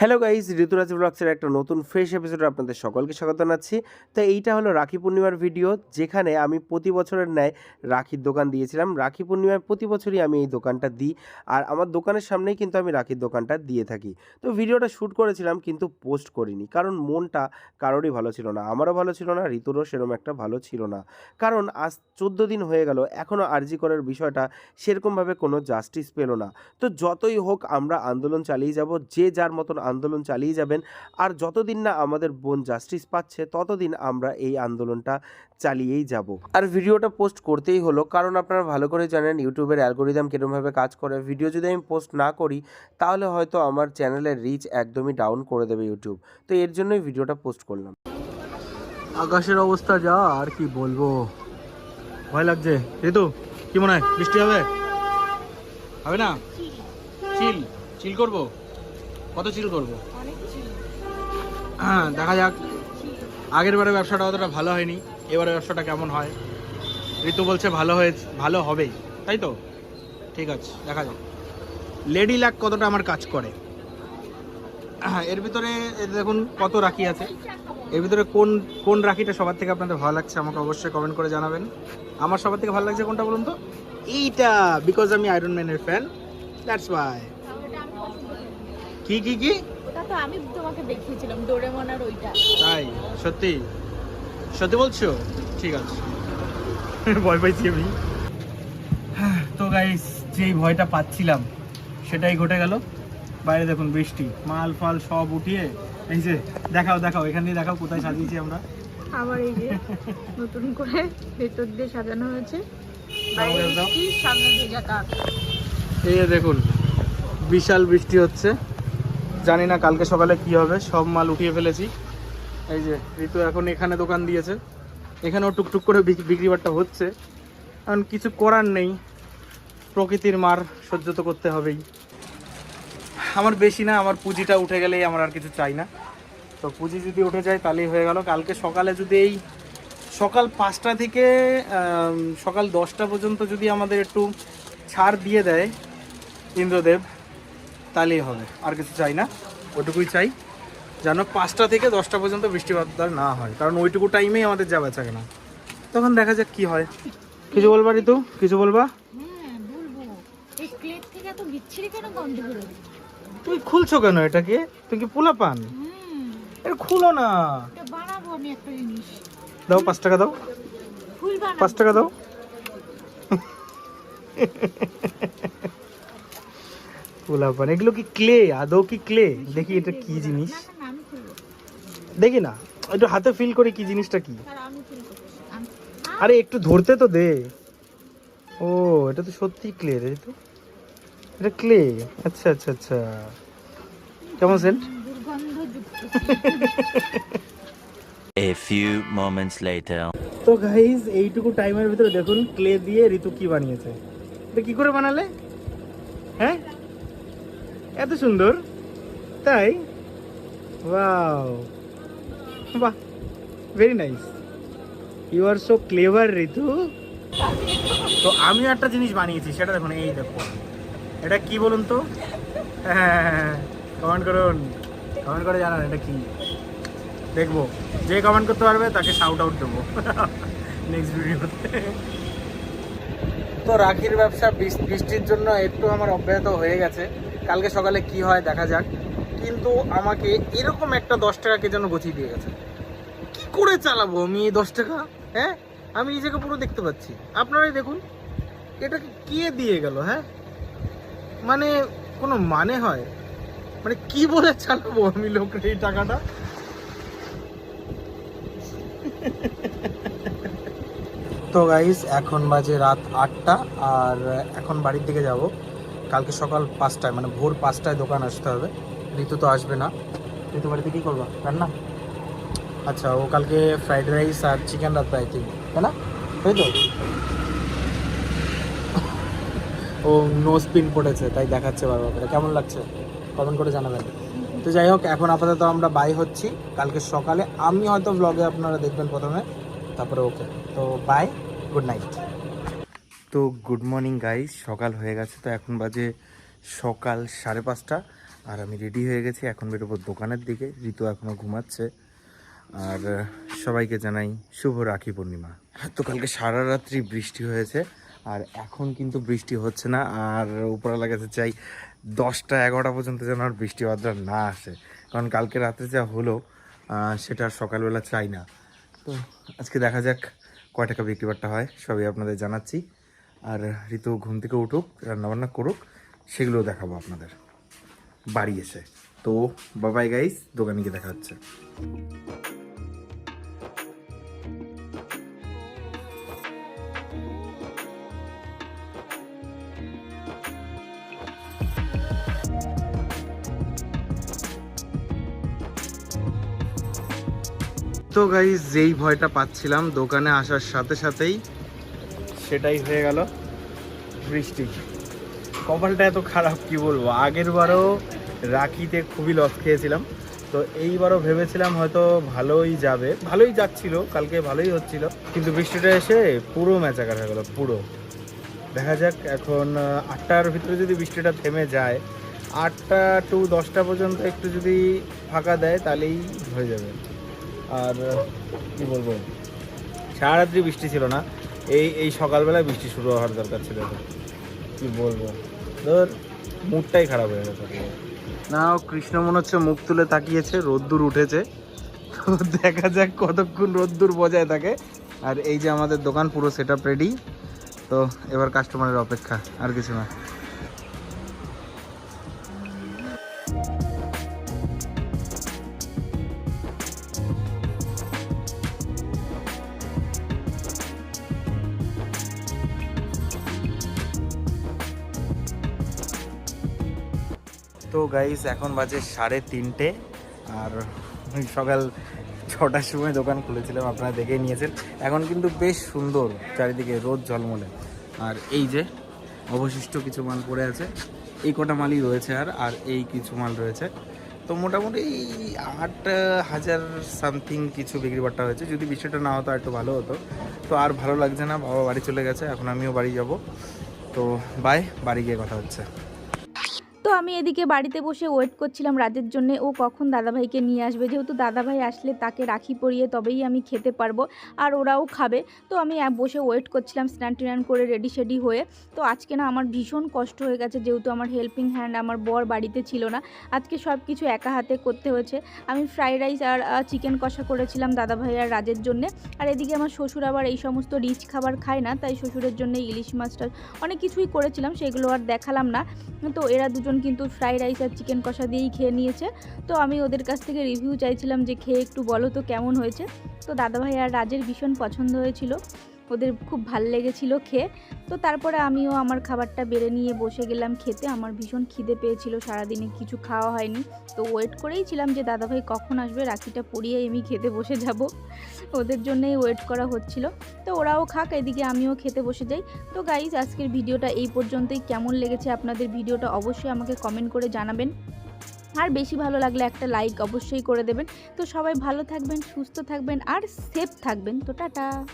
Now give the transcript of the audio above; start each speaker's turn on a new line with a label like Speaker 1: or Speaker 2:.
Speaker 1: Hello guys ঋতুরাজ ব্লগসের একটা নতুন fresh এপিসোডে আপনাদের সকলকে স্বাগত জানাচ্ছি। তো এইটা হলো রাখি পূর্ণিমার ভিডিও যেখানে আমি প্রতি বছরের ন্যায় রাখির দোকান দিয়েছিলাম। রাখি পূর্ণিমায় প্রতি বছরই আমি এই দোকানটা দিই আর আমার দোকানের সামনেই কিন্তু আমি রাখির দোকানটা দিয়ে থাকি। তো ভিডিওটা শ্যুট করেছিলাম কিন্তু পোস্ট করিনি, কারণ মনটা কারোরই ভালো ছিল না, আমারও ভালো ছিল না, ঋতুরও সেরকম একটা ভালো ছিল না। কারণ আজ চোদ্দ দিন হয়ে গেল এখনও আরজি করার বিষয়টা সেরকমভাবে কোনো জাস্টিস পেল না। তো যতই হোক আমরা আন্দোলন চালিয়ে যাব, যে যার মতন আন্দোলন চালিয়ে যাবেন। আর যতদিন না আমাদের বোন জাস্টিস পাচ্ছে ততদিন আমরা এই আন্দোলনটা চালিয়েই যাব। আর ভিডিওটা পোস্ট করতেই হলো কারণ আপনারা ভালো করে জানেন ইউটিউবের অ্যালগোরিদম কীরকমভাবে কাজ করে। ভিডিও যদি আমি পোস্ট না করি তাহলে হয়তো আমার চ্যানেলের রিচ একদমই ডাউন করে দেবে ইউটিউব। তো এর জন্যই ভিডিওটা পোস্ট করলাম।
Speaker 2: আকাশের অবস্থা যা আর কি বলব? ভয় লাগছে। ঋতু কি মনে হয়? বৃষ্টি হবে? হবে না? চিল। চিল করব? কত চিল করব? হ্যাঁ দেখা যাক। আগের বারে ব্যবসাটা অতটা ভালো হয়নি এবারে ব্যবসাটা কেমন হয়? ঋতু বলছে ভালো হয়েছে ভালো হবেই তাই তো? ঠিক আছে দেখা যাক। লেডি লাক কতটা আমার কাজ করে? হ্যাঁ, এর ভিতরে দেখুন কত রাখি আছে। এর ভিতরে কোন কোন রাখিটা সবার থেকে আপনাদের ভালো লাগছে আমাকে অবশ্যই কমেন্ট করে জানাবেন। আমার সবার থেকে ভালো লাগছে কোনটা বলুন তো? এইটা বিকজ আমি আয়রন ম্যানের ফ্যান দ্যাটস ওয়াই কি কি কি?
Speaker 3: ওটা তো আমি তোমাকে দেখিয়েছিলাম ডোরেমন আর ওইটা।
Speaker 2: তাই? সত্যি? সত্যি বলছো? ঠিক আছে। ভয় পাইছি আমি। হ্যাঁ, তো গাইস যেই ভয়টা পাচ্ছিলাম সেটাই ঘটে গেল। বাইরে দেখুন বৃষ্টি। মাল ফাল সব উঠিয়ে এই যে দেখাও দেখাও এখান দিয়ে দেখাও কোথায় সাজিয়েছি আমরা।
Speaker 3: আবার এই যে নতুন করে ভেতর দিয়ে সাজানো হয়েছে। সামনে ভেজা কাক
Speaker 2: এই দেখুন বিশাল বৃষ্টি হচ্ছে। জানি না কালকে সকালে কি হবে, সব মাল উঠিয়ে ফেলেছি। এই যে ঋতু এখন এখানে দোকান দিয়েছে। এখানেও টুকটুক করে বিক- বিক্রি বাট্টা হচ্ছে। কারণ কিছু করার নেই। প্রকৃতির মার সহ্য তো করতে হবেই। আমার বেশি না, আমার পুঁজিটা উঠে গেলেই আমার আর কিছু চাই না। তো পুঁজি যদি উঠে যায়, তাহলেই হয়ে গেল। কালকে সকালে যদি এই সকাল পাঁচটা থেকে সকাল দশটা পর্যন্ত যদি আমাদের একটু ছাড় দিয়ে দেয়, ইন্দ্রদেব তাহলেই হবে আর কিছু চাই না। ওইটুকুই চাই যেন পাঁচটা থেকে দশটা পর্যন্ত বৃষ্টিপাত আর না হয় কারণ ওইটুকু টাইমেই আমাদের যাওয়া থাকে না। তখন দেখা যাক কি হয়। কিছু বলবা ঋতু? কিছু বলবা?
Speaker 3: হ্যাঁ
Speaker 2: তুমি খুলছো কেন এটাকে? তুমি কি পোলা পান? এটা খুলো না। দাও পাঁচ টাকা দাও। পাঁচ টাকা দাও। পোলা পান এগুলো কি ক্লে আদৌ কি ক্লে দেখি এটা কি জিনিস? দেখি না একটু হাতে ফিল করে কি জিনিসটা কি?
Speaker 3: আর
Speaker 2: একটু ধরতে তো দে। ও এটা তো সত্যি ক্লে রে তো? এটা ক্লে আচ্ছা আচ্ছা আচ্ছা। কেমন Saint
Speaker 4: A few moments later.
Speaker 2: তো গাইজ এইটুকু টাইমের ভিতরে দেখুন ক্লে দিয়ে ঋতু কি বানিয়েছে। এটা কি করে বানালে? হ্যাঁ? এত সুন্দর। তাই? ওয়াও বাহ very nice you are so clever Ritu তো আমিও একটা জিনিস বানিয়েছি সেটা দেখুন এই দেখো এটা কি বলুন তো? হ্যাঁ কমেন্ট করুন। কমেন্ট করে জানান এটা কি? দেখব। যে কমেন্ট করতে পারবে তাকে শাউট আউট দেবো। নেক্সট ভিডিওতে তো রাখির ব্যবসা বৃষ্টির জন্য একটু আমার অব্যাহত হয়ে গেছে। কালকে সকালে কি হয় দেখা যাক। কিন্তু আমাকে এরকম একটা দশ টাকাকে যেন গছিয়ে দিয়ে গেছে। কি করে চালাবো আমি এই দশ টাকা? হ্যাঁ? আমি নিজেকে পুরো দেখতে পাচ্ছি। আপনারাই দেখুন এটাকে কে দিয়ে গেল হ্যাঁ? মানে কোনো মানে হয়? মানে কি বলে চালাবো আমি লোকের এই টাকাটা? তো গাইস এখন বাজে রাত আটটা, আর এখন বাড়ির দিকে যাব। কালকে সকাল পাঁচটায় মানে ভোর পাঁচটায় দোকান আসতে হবে। ঋতু তো আসবে না। ঋতু বাড়িতে কী করবা? রান্না? আচ্ছা ও কালকে ফ্রাইড রাইস আর চিকেন রাখবে আই থিঙ্ক তাই না? তাই তো। ও নো স্পিন পড়েছে তাই দেখাচ্ছে বারবার করে। কেমন লাগছে? কমেন্ট করে জানাবেন। তো যাই হোক এখন আপাতত আমরা বাই হচ্ছি। কালকে সকালে আমি হয়তো ব্লগে আপনারা দেখবেন প্রথমে তারপরে ওকে তো বাই গুড নাইট
Speaker 1: তো গুড মর্নিং গাইস সকাল হয়ে গেছে, তো এখন বাজে সকাল সাড়ে পাঁচটা।
Speaker 2: আর আমি রেডি হয়ে গেছি, এখন বেরোবো দোকানের দিকে। ঋতু এখনও ঘুমাচ্ছে। আর, সবাইকে জানাই শুভ রাখি পূর্ণিমা। তো কালকে সারা রাত্রি বৃষ্টি হয়েছে, আর এখন কিন্তু বৃষ্টি হচ্ছে না। আর উপরওয়ালা কাছে চাই দশটা এগারোটা পর্যন্ত যেন আর বৃষ্টি বাদরা না আসে। কারণ কালকে রাত্রে যা হলো সেটা আর সকালবেলা চাই না। তো আজকে দেখা যাক কয় টাকা বিক্রি বাট্টা হয়, সবই আপনাদের জানাচ্ছি। আর ঋতু ঘুম থেকে উঠুক, রান্নাবান্না করুক, সেগুলো দেখাবো আপনাদের। বাড়ি এসে। তো বাবাই গাইস দোকানে গিয়ে দেখা হচ্ছে। তো গাইজ যেই ভয়টা পাচ্ছিলাম দোকানে আসার সাথে সাথেই সেটাই হয়ে গেল বৃষ্টি। কপালটা এত খারাপ, কি বলব? আগের বারও রাখিতে খুবই লস খেয়েছিলাম। তো এইবারও ভেবেছিলাম হয়তো ভালোই যাবে। ভালোই যাচ্ছিল, কালকে ভালোই হচ্ছিল। কিন্তু বৃষ্টিটা এসে পুরো ম্যাচাকার হয়ে গেল, পুরো। দেখা যাক এখন আটটার ভিতরে যদি বৃষ্টিটা থেমে যায়, আটটা টু দশটা পর্যন্ত একটু যদি ফাঁকা দেয়, তাহলেই হয়ে যাবে। আর, কি বলব? সারারাত্রি বৃষ্টি ছিল না। এই এই সকালবেলায় বৃষ্টি শুরু হওয়ার দরকার ছিল। কি বলব? ধর, মুডটাই খারাপ হয়ে গেছে। না কৃষ্ণ মনে হচ্ছে মুখ তুলে তাকিয়েছে, রোদ্দুর উঠেছে। তো দেখা যাক কতক্ষণ রোদ্দুর বজায় থাকে। আর এই যে আমাদের দোকান পুরো সেট রেডি তো এবার কাস্টমারের অপেক্ষা, আর কিছু না। তো গাইস এখন বাজে সাড়ে তিনটে। আর সকাল ছটার সময় দোকান খুলেছিলাম, আপনারা দেখে নিয়েছেন। এখন কিন্তু বেশ সুন্দর, চারিদিকে রোদ ঝলমলে। আর এই যে, অবশিষ্ট কিছু মাল পড়ে আছে। এই কটা মালই রয়েছে আর আর এই কিছু মাল রয়েছে। তো মোটামুটি আট হাজার সামথিং কিছু বিক্রি বাট্টা হয়েছে। যদি বিষয়টা না হতো একটু ভালো হতো। তো আর ভালো লাগছে না, বাবা বাড়ি চলে গেছে, এখন আমিও বাড়ি যাব। তো বাই বাড়ি গিয়ে কথা হচ্ছে।
Speaker 3: তো আমি এদিকে বাড়িতে বসে ওয়েট করছিলাম রাজের জন্য। ও কখন দাদাভাইকে নিয়ে আসবে? যেহেতু দাদাভাই আসলে তাকে রাখি পরিয়ে তবেই আমি খেতে পারব আর ওরাও খাবে। তো আমি বসে ওয়েট করছিলাম স্নান টিনান করে রেডি শেডি হয়ে। তো আজকে না আমার ভীষণ কষ্ট হয়ে গেছে যেহেতু আমার হেল্পিং হ্যান্ড আমার বর বাড়িতে ছিল না। আজকে সব কিছু একা হাতে করতে হয়েছে। আমি ফ্রাইড রাইস আর চিকেন কষা করেছিলাম দাদাভাই আর রাজের জন্যে। আর এদিকে আমার শ্বশুর আবার এই সমস্ত রিচ খাবার খায় না, তাই শ্বশুরের জন্য ইলিশ মাছটা অনেক কিছুই করেছিলাম, সেগুলো আর দেখালাম না। তো এরা দুজন কিন্তু ফ্রাইড রাইস আর চিকেন কষা দিয়েই খেয়ে নিয়েছে। তো আমি ওদের কাছ থেকে রিভিউ চাইছিলাম যে, খেয়ে একটু বলো তো কেমন হয়েছে? তো দাদাভাই আর রাজের ভীষণ পছন্দ হয়েছিল। ওদের খুব ভালো লেগেছিল খেয়ে। তো তারপরে আমিও আমার খাবারটা বেড়ে নিয়ে বসে গেলাম খেতে। আমার ভীষণ খিদে পেয়েছিল, সারাদিনে কিছু খাওয়া হয়নি। তো ওয়েট করেই ছিলাম যে, দাদাভাই কখন আসবে? রাখিটা পরিয়ে আমি খেতে বসে যাব। ওদের জন্যই ওয়েট করা হচ্ছিল। তো ওরাও খাক, এদিকে আমিও খেতে বসে যাই। তো গাইজ আজকের ভিডিওটা এই পর্যন্তই। কেমন লেগেছে আপনাদের ভিডিওটা অবশ্যই আমাকে কমেন্ট করে জানাবেন। আর বেশি ভালো লাগলে একটা লাইক অবশ্যই করে দেবেন। তো সবাই ভালো থাকবেন, সুস্থ থাকবেন, আর সেফ থাকবেন। তো টাটা।